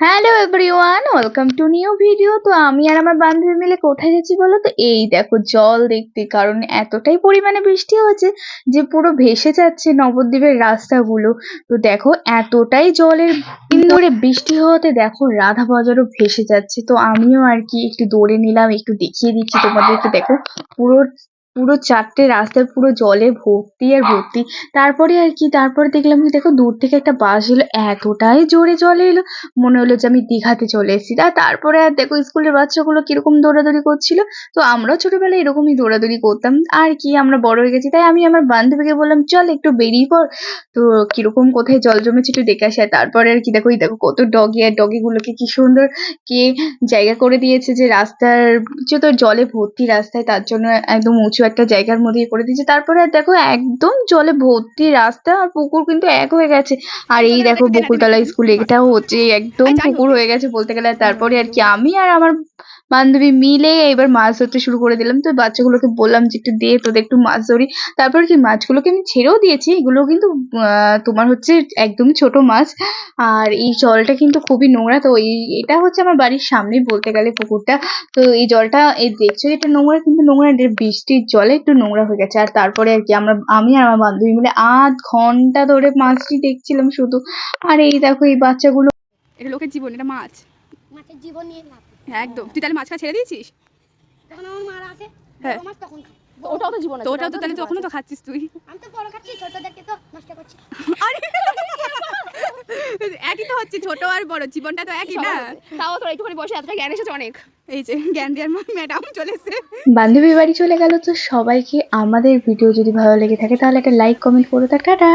Hello everyone welcome to new video তো আমি আর আমার বান্ধবী মিলে কোথায় যাচ্ছি বলো তো? এই দেখো, জল দেখতে, কারণ এতটাই পরিমাণে বৃষ্টি হয়েছে যে পুরো ভেসে যাচ্ছে নবদ্বীপের রাস্তাগুলো। তো দেখো, এতটাই জলের ধরে বৃষ্টি হওয়াতে দেখো রাধা বাজারও ভেসে যাচ্ছে। তো আমিও আর কি একটু দৌড়ে নিলাম, একটু দেখিয়ে দিচ্ছি তোমাদেরকে। দেখো, পুরো পুরো চারটে রাস্তা পুরো জলে ভর্তি আর ভর্তি। তারপরে আর কি, তারপরে দেখলাম কি দেখো দূর থেকে একটা বাস এলো, এতটাই জোরে জলে এলো। মনে হলো যে আমি দীঘাতে চলে এসেছি। আর তারপরে আর দেখো স্কুলের বাচ্চাগুলো কীরকম দৌড়াদৌড়ি করছিল? তো আমরাও ছোটবেলায় এরকমই দৌড়াদৌড়ি করতাম। আর কি, আমরা বড় হয়ে গেছি, তাই আমি আমার বান্ধবীকে বললাম, চল একটু বেরিয়ে পড়। তো কীরকম কোথায় জল জমেছে একটু দেখে আসে। আর তারপরে আর কি দেখো দেখো কত ডগি আর ডগিগুলোকে কি সুন্দর কে জায়গা করে দিয়েছে যে রাস্তার যে তো জলে ভর্তি রাস্তায়, তার জন্য একদম উঁচু একটা জায়গার মধ্যে ইয়ে করে দিয়েছে। তারপরে দেখো একদম জলে ভর্তি রাস্তা আর পুকুর কিন্তু এক হয়ে গেছে। আর এই দেখো বকুলতলা স্কুল এটাও হচ্ছে একদম পুকুর হয়ে গেছে বলতে গেলে। তারপরে আর কি আমি আর আমার বান্ধবী মিলে এবার মাছ ধরতে শুরু করে দিলাম। তো বাচ্চাগুলোকে বললাম যে একটু দে তোদের একটু মাছ ধরি। তারপর কি মাছগুলোকে আমি ছেড়েও দিয়েছি। এগুলো কিন্তু আহ, তোমার হচ্ছে একদমই ছোট মাছ। আর এই জলটা কিন্তু খুবই নোংরা। তো এই এটা হচ্ছে আমার বাড়ির সামনেই বলতে গেলে পুকুরটা। তো এই জলটা এই দেখছ এটা নোংরা কিন্তু নোংরা। বৃষ্টির জলে একটু নোংরা হয়ে গেছে। আর তারপরে আর কি আমরা আমি আর আমার বান্ধবী মিলে আধ ঘণ্টা ধরে মাছটি দেখছিলাম শুধু। আর এই দেখো এই বাচ্চাগুলো এটা লোকের জীবন এটা মাছ। মাছের জীবন নিয়ে লাভ হ্যাঁ একদম। তুই তাহলে মাছ খাওয়া ছেড়ে দিয়েছিস? যখন আমার মারা আসে হ্যাঁ। মাছ তখন ওটাও তো জীবন তো ওটাও তো তাহলে তখনও তো খাচ্ছিস তুই। আমি তো বড় খাচ্ছি ছোটদেরকে তো নষ্ট করছি। আরে একই তো হচ্ছে ছোট আর বড় জীবনটা তো একই না? তাও তো একটুখানি বসে এতটা জ্ঞান এসেছে অনেক। এই যে জ্ঞান দেওয়ার ম্যাডাম চলে এসছে। বান্ধবী বাড়ি চলে গেল তো সবাইকে আমাদের ভিডিও যদি ভালো লেগে থাকে তাহলে একটা লাইক কমেন্ট করে দাও টাটা।